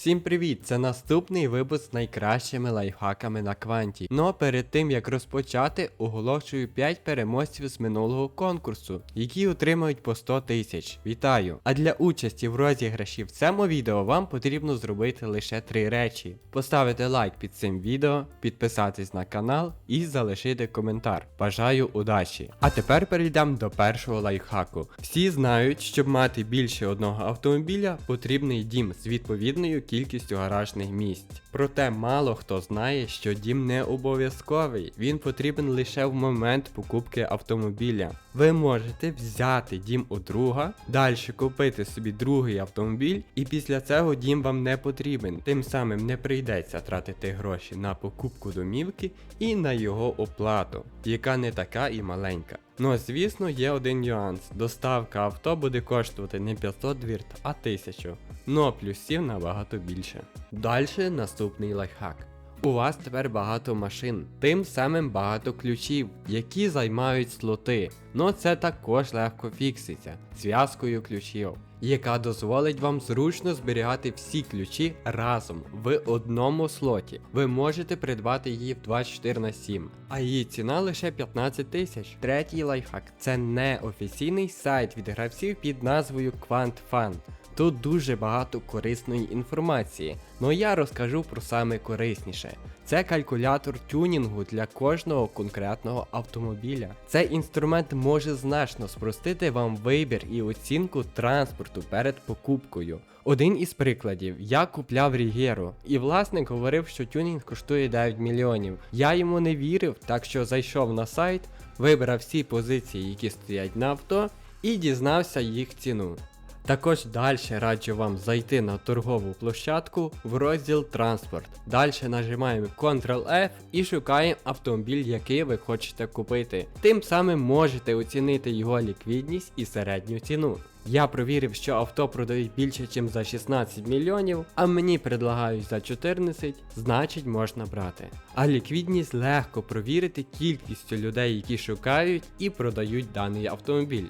Всім привіт! Це наступний випуск з найкращими лайфхаками на кванті. Но перед тим як розпочати, оголошую 5 переможців з минулого конкурсу, які отримають по 100 тисяч. Вітаю! А для участі в розіграші в цьому відео вам потрібно зробити лише три речі: поставити лайк під цим відео, підписатись на канал і залишити коментар. Бажаю удачі! А тепер перейдемо до першого лайфхаку. Всі знають, щоб мати більше одного автомобіля, потрібний дім з відповідною кількістю гаражних місць. Проте мало хто знає, що дім не обов'язковий, він потрібен лише в момент покупки автомобіля. Ви можете взяти дім у друга, далі купити собі другий автомобіль, і після цього дім вам не потрібен. Тим самим не прийдеться тратити гроші на покупку домівки і на його оплату, яка не така і маленька. Ну, звісно, є один нюанс. Доставка авто буде коштувати не 500 двірт, а 1000. Ну, плюсів набагато більше. Далі наступний лайфхак. У вас тепер багато машин, тим самим багато ключів, які займають слоти. Ну це також легко фікситься зв'язкою ключів, яка дозволить вам зручно зберігати всі ключі разом в одному слоті. Ви можете придбати її в 24 на 7, а її ціна лише 15 тисяч. Третій лайфхак це не офіційний сайт від гравців під назвою QuantFund. Тут дуже багато корисної інформації, але я розкажу про саме корисніше. Це калькулятор тюнінгу для кожного конкретного автомобіля. Цей інструмент може значно спростити вам вибір і оцінку транспорту перед покупкою. Один із прикладів, я купляв Рігеру, і власник говорив, що тюнінг коштує 9 мільйонів. Я йому не вірив, так що зайшов на сайт, вибрав всі позиції, які стоять на авто, і дізнався їх ціну. Також далі раджу вам зайти на торгову площадку в розділ транспорт. Далі нажимаємо Ctrl-F і шукаємо автомобіль, який ви хочете купити. Тим самим можете оцінити його ліквідність і середню ціну. Я провірив, що авто продають більше, ніж за 16 мільйонів, а мені предлагають за 14, значить можна брати. А ліквідність легко провірити кількістю людей, які шукають і продають даний автомобіль.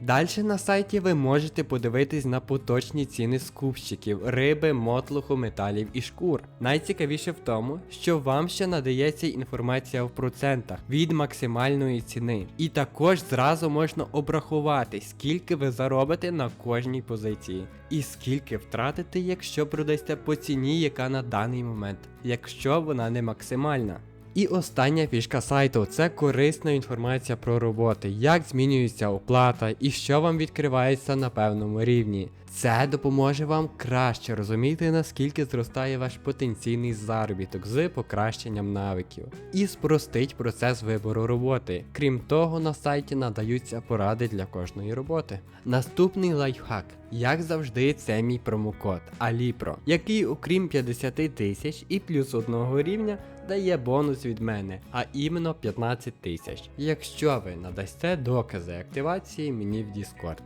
Далі на сайті ви можете подивитись на поточні ціни скупщиків, риби, мотлуху, металів і шкур. Найцікавіше в тому, що вам ще надається інформація в процентах від максимальної ціни. І також зразу можна обрахувати, скільки ви заробите на кожній позиції, і скільки втратите, якщо продасте по ціні, яка на даний момент, якщо вона не максимальна. І остання фішка сайту це корисна інформація про роботи, як змінюється оплата і що вам відкривається на певному рівні. Це допоможе вам краще розуміти, наскільки зростає ваш потенційний заробіток з покращенням навиків, і спростить процес вибору роботи. Крім того, на сайті надаються поради для кожної роботи. Наступний лайфхак. Як завжди, це мій промокод Alipro, який, окрім 50 тисяч і плюс одного рівня, дає бонус від мене, а іменно 15 тисяч, якщо ви надасте докази активації мені в Discord.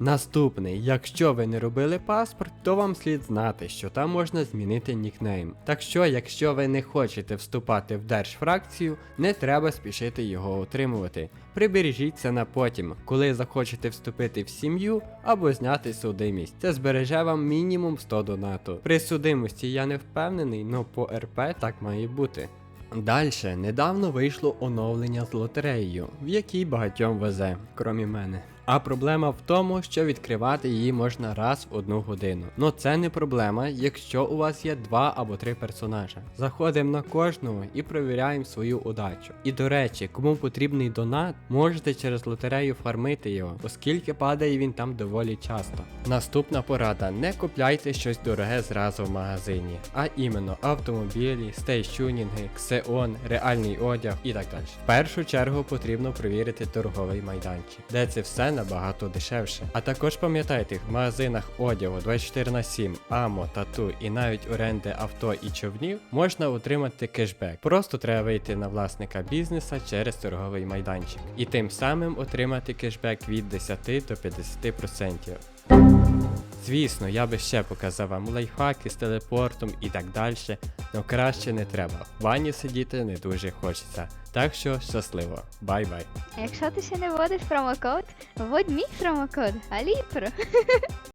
Наступний, якщо ви не робили паспорт, то вам слід знати, що там можна змінити нікнейм. Так що, якщо ви не хочете вступати в держфракцію, не треба спішити його отримувати. Прибережіть це на потім, коли захочете вступити в сім'ю або зняти судимість. Це збереже вам мінімум 100 донату. При судимості я не впевнений, но по РП так має бути. Далі, недавно вийшло оновлення з лотереєю, в якій багатьом везе, крім мене. А проблема в тому, що відкривати її можна раз в одну годину. Ну це не проблема, якщо у вас є два або три персонажа. Заходимо на кожного і провіряємо свою удачу. І до речі, кому потрібний донат, можете через лотерею фармити його, оскільки падає він там доволі часто. Наступна порада: не купляйте щось дороге зразу в магазині, а іменно автомобілі, стейчунінги, ксеон, реальний одяг і так далі. В першу чергу потрібно провірити торговий майданчик, де це все набагато дешевше. А також пам'ятайте, в магазинах одягу 24 на 7, амо, тату і навіть оренди авто і човнів можна отримати кешбек. Просто треба вийти на власника бізнеса через торговий майданчик. І тим самим отримати кешбек від 10 до 50%. Звісно, я би ще показав вам лайфхаки з телепортом і так далі, але краще не треба. В ванні сидіти не дуже хочеться. Так що щасливо, бай-бай. Якщо ти ще не вводиш промокод, вводь мій промокод Аліпро.